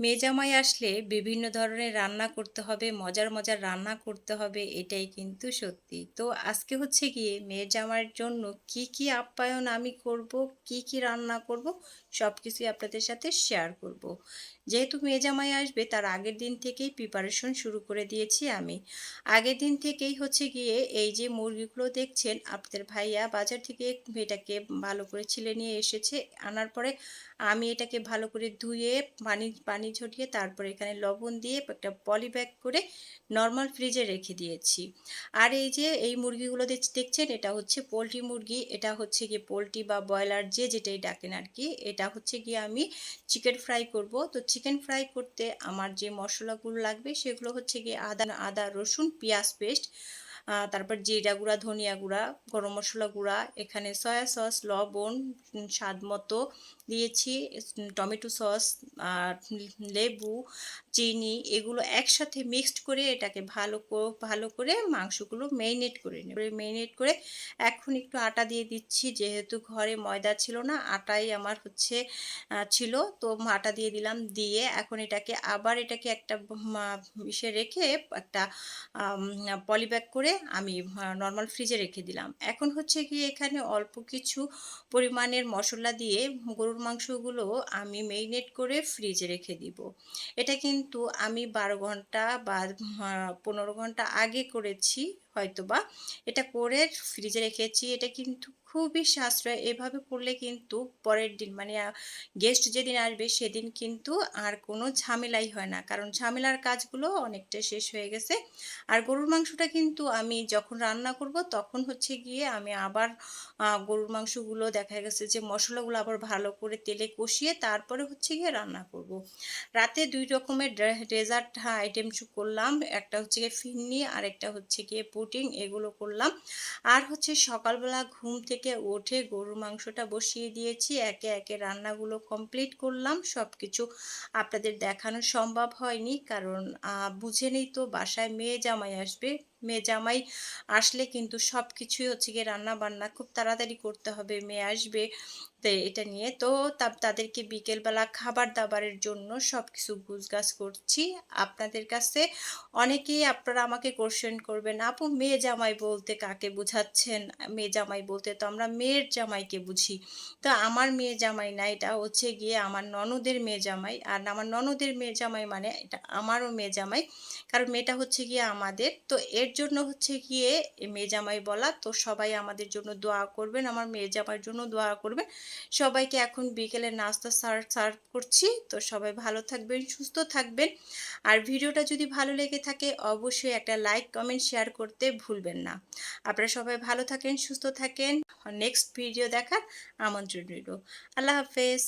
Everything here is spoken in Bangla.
মেজামাই আসলে বিভিন্ন ধরনের রান্না করতে হবে, মজার মজার রান্না করতে হবে, এটাই কিন্তু সত্যি। তো আজকে হচ্ছে গিয়ে মেয়ে জামাইয়ের জন্য কি কি আপ্যায়ন আমি করব, কি কি রান্না করব সব কিছুই আপনাদের সাথে শেয়ার করব। যেহেতু মেয়ে জামাই আসবে, তার আগের দিন থেকেই প্রিপারেশন শুরু করে দিয়েছি আমি। আগের দিন থেকেই হচ্ছে গিয়ে এই যে মুরগিগুলো দেখছেন, আপনাদের ভাইয়া বাজার থেকে এটাকে ভালো করে ছিলে নিয়ে এসেছে, আনার পরে আমি এটাকে ভালো করে ধুয়ে পানি পানি ঝরিয়ে তারপর এখানে লবণ দিয়ে একটা পলি ব্যাগ করে নর্মাল ফ্রিজে রেখে দিয়েছি। আর এই যে এই মুরগিগুলো দেখছেন, এটা হচ্ছে পোলট্রি মুরগি, এটা হচ্ছে গিয়ে পোলট্রি বা ব্রয়লার যে যেটাই ডাকেন আর কি, এটা হচ্ছে গিয়ে আমি চিকেন ফ্রাই করব। তো চিকেন ফ্রাই করতে আমার যে মশলাগুলো লাগবে সেগুলো হচ্ছে গিয়ে আদা আদা, রসুন, পেঁয়াজ পেস্ট তারপর জিরা গুঁড়া, ধনিয়া গুঁড়া, গরম মশলা গুঁড়া, এখানে সয়া সস লবণ স্বাদ মতো দিয়েছি টমেটো সস আর লেবু, চিনি, এগুলো একসাথে মিক্সড করে এটাকে ভালো ভালো করে মাংসগুলো মেরিনেট করে নেব। মেরিনেট করে এখন একটু আটা দিয়ে দিচ্ছি, যেহেতু ঘরে ময়দা ছিল না, আটাই আমার হচ্ছে ছিল, তো আটা দিয়ে দিলাম, দিয়ে এখন এটাকে আবার এটাকে একটা ইসে রেখে একটা পলিব্যাগ করে আমি নর্মাল ফ্রিজে রেখে দিলাম। এখন হচ্ছে কি এখানে অল্প কিছু পরিমাণের মশলা দিয়ে গরুর মাংসগুলো আমি মেরিনেট করে ফ্রিজে রেখে দিব। এটা কিন্তু আমি বারো ঘণ্টা বা পনেরো ঘণ্টা আগে করেছি। হয়তো বা এটা করে ফ্রিজে রেখেছি, এটা কিন্তু খুবই সাশ্রয়। এভাবে করলে কিন্তু পরের দিন মানে গেস্ট যেদিন আসবে সেদিন কিন্তু আর কোনো ঝামেলাই হয় না। কারণ ঝামেলার কাজগুলো অনেকটা শেষ হয়ে গেছে। আর গরুর মাংসটা কিন্তু আমি যখন রান্না করব তখন হচ্ছে গিয়ে আমি আবার গরুর মাংসগুলো দেখা গেছে যে মশলাগুলো আবার ভালো করে তেলে কষিয়ে তারপরে হচ্ছে গিয়ে রান্না করব। রাতে দুই রকমের ডেজার্ট আইটেম করলাম। একটা হচ্ছে গিয়ে ফিন্নি আর একটা হচ্ছে গিয়ে পুটিং এগুলো করলাম। আর হচ্ছে সকালবেলা ঘুম থেকে উঠে গরুর মাংসটা বসিয়ে দিয়েছি। একে একে রান্নাগুলো কমপ্লিট করলাম। সব কিছু আপনাদের দেখানো সম্ভব হয়নি, কারণ বুঝে নেই তো, বাসায় মেয়ে জামাই আসবে। মেয়ে জামাই আসলে কিন্তু সব কিছুই হচ্ছে গিয়ে রান্না বান্না খুব তাড়াতাড়ি করতে হবে, মেয়ে আসবে এটা নিয়ে। তো তাদেরকে বিকেলবেলা খাবার দাবারের জন্য সব কিছু গুছগাছ করছি আপনাদের কাছে। অনেকেই আপনারা আমাকে কোশ্চেন করবেন, আপু, মেয়ে জামাই বলতে কাকে বুঝাচ্ছেন? মেয়ে জামাই বলতে তো আমরা মেয়ের জামাইকে বুঝি। তো আমার মেয়ে জামাই না, এটা হচ্ছে গিয়ে আমার ননদের মেয়ে জামাই। আর আমার ননদের মেয়ে জামাই মানে এটা আমারও মেয়ে জামাই। কারণ মেয়েটা হচ্ছে গিয়ে আমাদের। তো এর জন্য হচ্ছে গিয়ে মেয়ে জামাই বলা, তো সবাই আমাদের জন্য দোয়া করবেন, আমার মেয়ে জামাইয়ের জন্য দোয়া করবেন। সবাইকে এখন বিকেলে নাস্তা সার্ভ সার্ভ করছি, তো সবাই ভালো থাকবেন, সুস্থ থাকবেন। আর ভিডিওটা যদি ভালো লেগে থাকে, অবশ্যই একটা লাইক, কমেন্ট, শেয়ার করতে ভুলবেন না। আপনারা সবাই ভালো থাকেন, সুস্থ থাকেন। নেক্সট ভিডিও দেখার আমন্ত্রণ রইল। আল্লাহ হাফেজ।